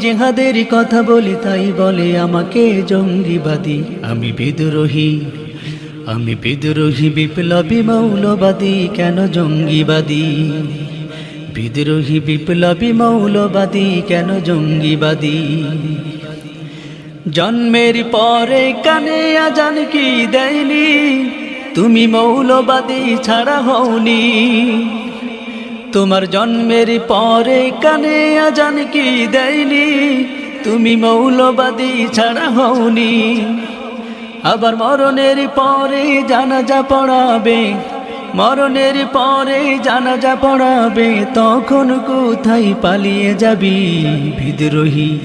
জেহাদের কথা বলি, তাই বলে আমাকে জঙ্গিবাদী। আমি বিদ্রোহী আমি বিদ্রোহী, বিপ্লবী, মৌলবাদী, কেন জঙ্গিবাদী? বিদ্রোহী, বিপ্লবী, মৌলবাদী, কেন জঙ্গিবাদী? জন্মের পরে কানে আজান কি দেয়নি? তুমি মৌলবাদী ছাড়া হওনি। তোমার জন্মের পরে কানে আজান কি দেয়নি? তুমি মৌলবাদী ছাড়া হওনি। আবার মরণের পরে জানাজা পড়াবে। মরণের পরে জানাজা পড়াবে। তখন কোথায় পালিয়ে যাবি বিদ্রোহী?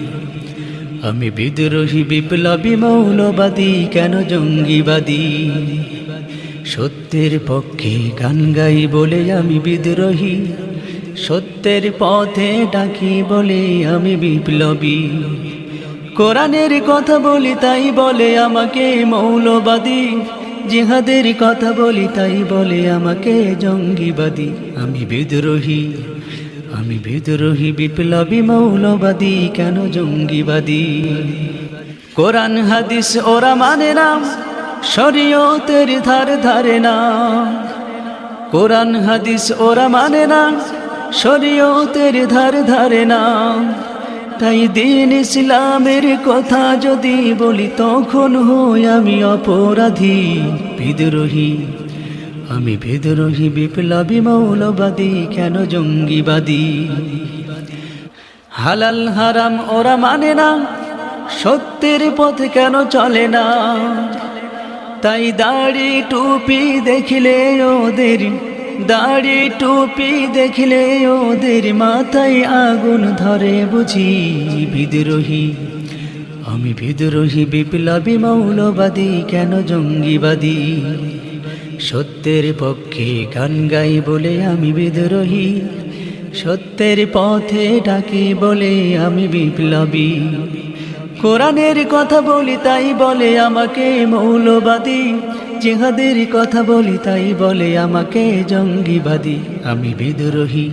আমি বিদ্রোহী, বিপ্লবী, মৌলবাদী, কেন জঙ্গিবাদী? সত্যের পক্ষে গান গাই বলে আমি বিদ্রোহী। সত্যের পথে ডাকি বলে আমি বিপ্লবী। কোরআনের কথা বলি তাই বলে আমাকে মৌলবাদী। জিহাদের কথা বলি তাই বলে আমাকে জঙ্গিবাদী। আমি বিদ্রোহী আমি বিদ্রোহী, বিপ্লবী, মৌলবাদী, কেন জঙ্গিবাদী? কোরআন, হাদিস, ওরা মানে না। শরীয়তের ধার ধারে না। কোরআন, হাদিস ওরা মানে না। শরীয়তের ধার ধারে না। তাই দিন ইসলামের কথা যদি বলি, তখন হই আমি অপরাধী, বিদ্রোহী। আমি বিদ্রোহী, বিপ্লবী, মৌলবাদী, কেন জঙ্গিবাদী? হালাল, হারাম ওরা মানে না। সত্যের পথ কেন চলে না? তাই দাড়ি টুপি দেখিলে ওদের, দাড়ি টুপি দেখিলে ওদের মাথায় আগুন ধরে বুঝি বিদ্রোহী। আমি বিদ্রোহী, বিপ্লবী, মৌলবাদী, কেন জঙ্গিবাদী? সত্যের পক্ষে গান গাই বলে আমি বিদ্রোহী। সত্যের পথে ডাকি বলে আমি বিপ্লবী। কোরআনের কথা বলি, তাই বলে আমাকে মৌলবাদী। জেহাদের কথা বলি, তাই বলে আমাকে জঙ্গিবাদী। আমি বিদ্রোহী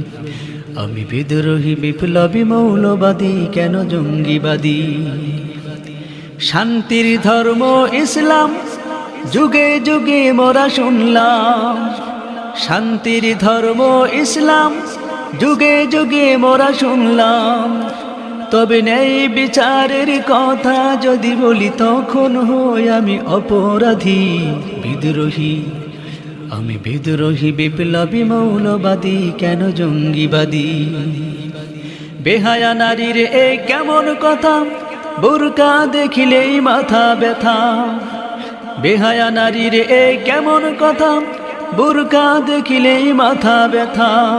আমি বিদ্রোহী, বিপ্লবী, মৌলবাদী, কেন জঙ্গিবাদী? শান্তির ধর্ম ইসলাম, যুগে যুগে মোরা শুনলাম। শান্তির ধর্ম ইসলাম, যুগে যুগে মোরা শুনলাম। তবে নেই বিচারের কথা যদি বলি, তখন হই আমি অপরাধী। বিদ্রোহী। আমি বিদ্রোহী, বিপ্লবী, মৌলবাদী, কেন জঙ্গিবাদী? বেহায়া নারীর এ কেমন কথা? বোরকা দেখিলেই মাথা ব্যথা। বেহায়া নারীর এ কেমন কথা? বোরকা দেখিলেই মাথা ব্যথা।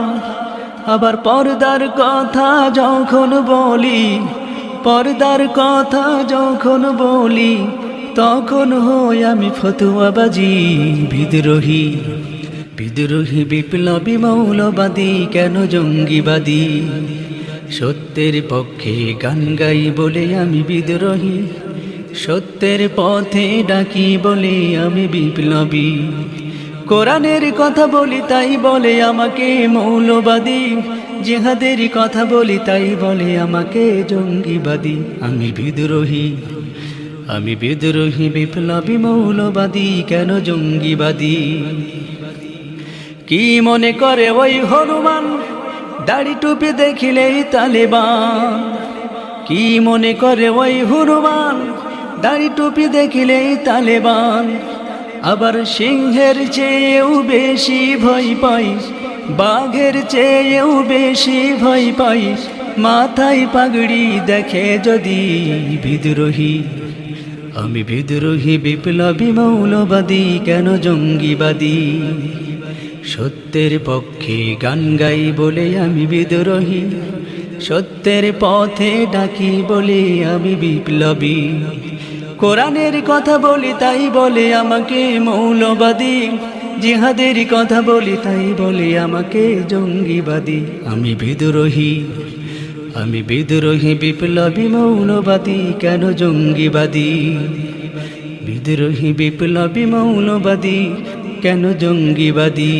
আবার পর্দার কথা যখন বলি, পর্দার কথা যখন বলি, তখন হই আমি ফতুয়াবাজি বিদ্রোহী। বিদ্রোহী বিপ্লবী মৌলবাদী, কেন জঙ্গিবাদী? সত্যের পক্ষে গান গাই বলে আমি বিদ্রোহী। সত্যের পথে ডাকি বলে আমি বিপ্লবী। কোরআনের কথা বলি, তাই বলে আমাকে মৌলবাদী। জেহাদের কথা বলি, তাই বলে আমাকে জঙ্গিবাদী। আমি বিদ্রোহী আমি বিদ্রোহী, বিপ্লবী, মৌলবাদী, কেন জঙ্গিবাদী? কি মনে করে ওই হনুমান? দাড়ি টুপি দেখিলেই তালেবান। কি মনে করে ওই হনুমান? দাড়ি টুপি দেখিলেই তালেবান। আবার সিংহের চেয়েও বেশি ভয় পাই, বাঘের চেয়েও বেশি ভয় পাই। মাথায় পাগড়ি দেখে যদি বিদ্রোহী, আমি বিদ্রোহী, বিপ্লবী, মৌলবাদী, কেন জঙ্গিবাদী? সত্যের পক্ষে গান গাই বলে আমি বিদ্রোহী, সত্যের পথে ডাকি বলে আমি বিপ্লবী। কোরআনের কথা বলি, তাই বলে আমাকে মৌলবাদী। জিহাদের কথা বলি, তাই বলে আমাকে জঙ্গিবাদী। আমি বিদ্রোহী আমি বিদ্রোহী, বিপ্লবী, মৌলবাদী, কেন জঙ্গিবাদী? বিদ্রোহী, বিপ্লবী, মৌলবাদী, কেন জঙ্গিবাদী?